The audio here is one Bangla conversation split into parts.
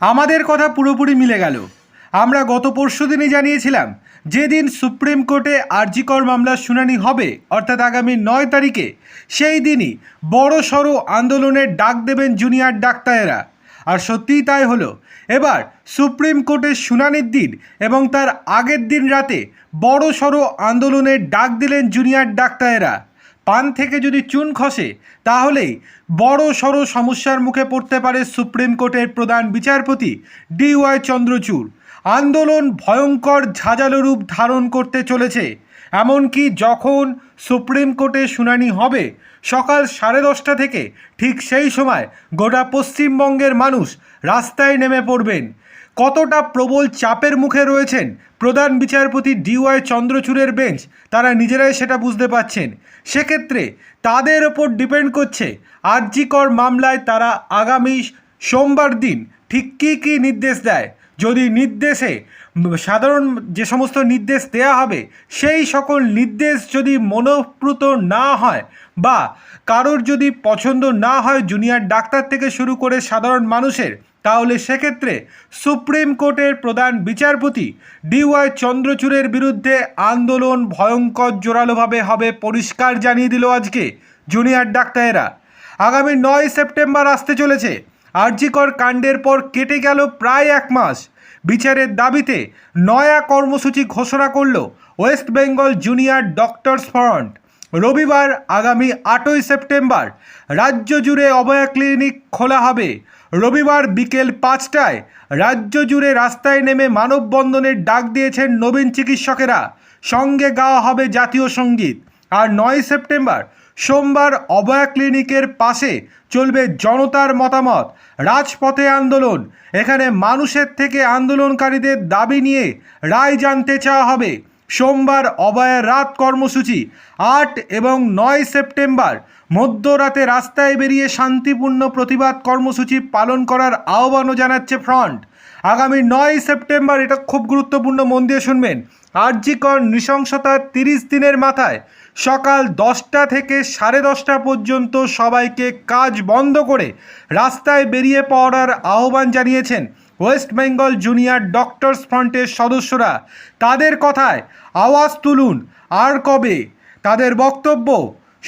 আমাদের কথা পুরোপুরি মিলে গেল। আমরা গত পরশু দিনই জানিয়েছিলাম, যেদিন সুপ্রিম কোর্টে আরজিকর মামলার শুনানি হবে, অর্থাৎ আগামী নয় তারিখে, সেই দিনই বড় সড়ো আন্দোলনের ডাক দেবেন জুনিয়র ডাক্তারেরা। আর সত্যিই তাই হলো। এবার সুপ্রিম কোর্টের শুনানির দিন এবং তার আগের দিন রাতে বড় সড়ো আন্দোলনের ডাক দিলেন জুনিয়র ডাক্তারেরা। পান থেকে যদি চুন খসে, তাহলেই বড় সড়ো সমস্যার মুখে পড়তে পারে সুপ্রিম কোর্টের প্রধান বিচারপতি ডিওয়াই চন্দ্রচূড়। আন্দোলন ভয়ঙ্কর ঝাঁঝালো রূপ ধারণ করতে চলেছে, এমনকি যখন সুপ্রিম কোর্টে শুনানি হবে সকাল সাড়ে দশটা থেকে ঠিক সেই সময় গোটা পশ্চিমবঙ্গের মানুষ রাস্তায় নেমে পড়বেন। কতটা প্রবল চাপের মুখে রয়েছেন? প্রধান বিচারপতি ডিওয়াই চন্দ্রচূড়ের বেঞ্চ, তারা নিজেরাই সেটা বুঝতে পাচ্ছেন সেক্ষেত্রে তাদের ওপর ডিপেন্ড করছে, আরজিকর মামলায় তারা আগামী সোমবার দিন ঠিক কী কী নির্দেশ দেয়? যদি নির্দেশে সাধারণ যে সমস্ত নির্দেশ দেয়া হবে, সেই সকল নির্দেশ যদি মনোপ্রুত না হয় বা কারোর যদি পছন্দ না হয় জুনিয়র ডাক্তার থেকে শুরু করে সাধারণ মানুষের, তাহলে সেক্ষেত্রে সুপ্রিম কোর্টের প্রধান বিচারপতি ডিওয়াই চন্দ্রচূড়ের বিরুদ্ধে আন্দোলন ভয়ঙ্কর জোরালোভাবে হবে পরিষ্কার জানিয়ে দিল আজকে জুনিয়র ডাক্তারেরা। আগামী নয় সেপ্টেম্বর আসতে চলেছে। আরজিকর কাণ্ডের পর কেটে গেল প্রায় এক মাস। বিচারের দাবিতে নয়া কর্মসূচি ঘোষণা করল West Bengal junior doctors front. রবিবার আগামী আটই সেপ্টেম্বর রাজ্য জুড়ে অভয়া ক্লিনিক খোলা হবে। রবিবার বিকেল পাঁচটায় রাজ্য জুড়ে রাস্তায় নেমে মানববন্ধনের ডাক দিয়েছেন নবীন চিকিৎসকেরা। সঙ্গে গাওয়া হবে জাতীয় সংগীত। আর নয় সেপ্টেম্বর সোমবার অবয়া ক্লিনিকের পাশে চলবে জনতার মতামত। রাজপথে আন্দোলন। এখানে মানুষের থেকে আন্দোলনকারীদের দাবি নিয়ে রায় জানতে চাওয়া হবে। সোমবার অভয়ের রাত কর্মসূচি, আট এবং নয় সেপ্টেম্বর। মধ্যরাতে রাস্তায় বেরিয়ে শান্তিপূর্ণ প্রতিবাদ কর্মসূচি পালন করার আহ্বানও জানাচ্ছে ফ্রন্ট। আগামী নয় সেপ্টেম্বর, এটা খুব গুরুত্বপূর্ণ, মন দিয়ে শুনবেন। আর্যিকর নৃশংসতার তিরিশ দিনের মাথায় সকাল দশটা থেকে সাড়ে দশটা পর্যন্ত সবাইকে কাজ বন্ধ করে রাস্তায় বেরিয়ে পড়ার আহ্বান জানিয়েছেন ওয়েস্ট বেঙ্গল জুনিয়র ডক্টরস ফ্রন্টের সদস্যরা। তাদের কথায় আওয়াজ তুলুন, আর কবে? তাদের বক্তব্য,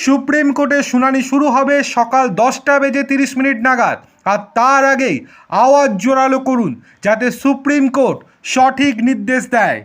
সুপ্রিম কোর্টে শুনানি শুরু হবে সকাল দশটা বেজে তিরিশ মিনিট নাগাদ, আর তার আগেই আওয়াজ জোরালো করুন যাতে সুপ্রিম কোর্ট সঠিক নির্দেশ দেয়।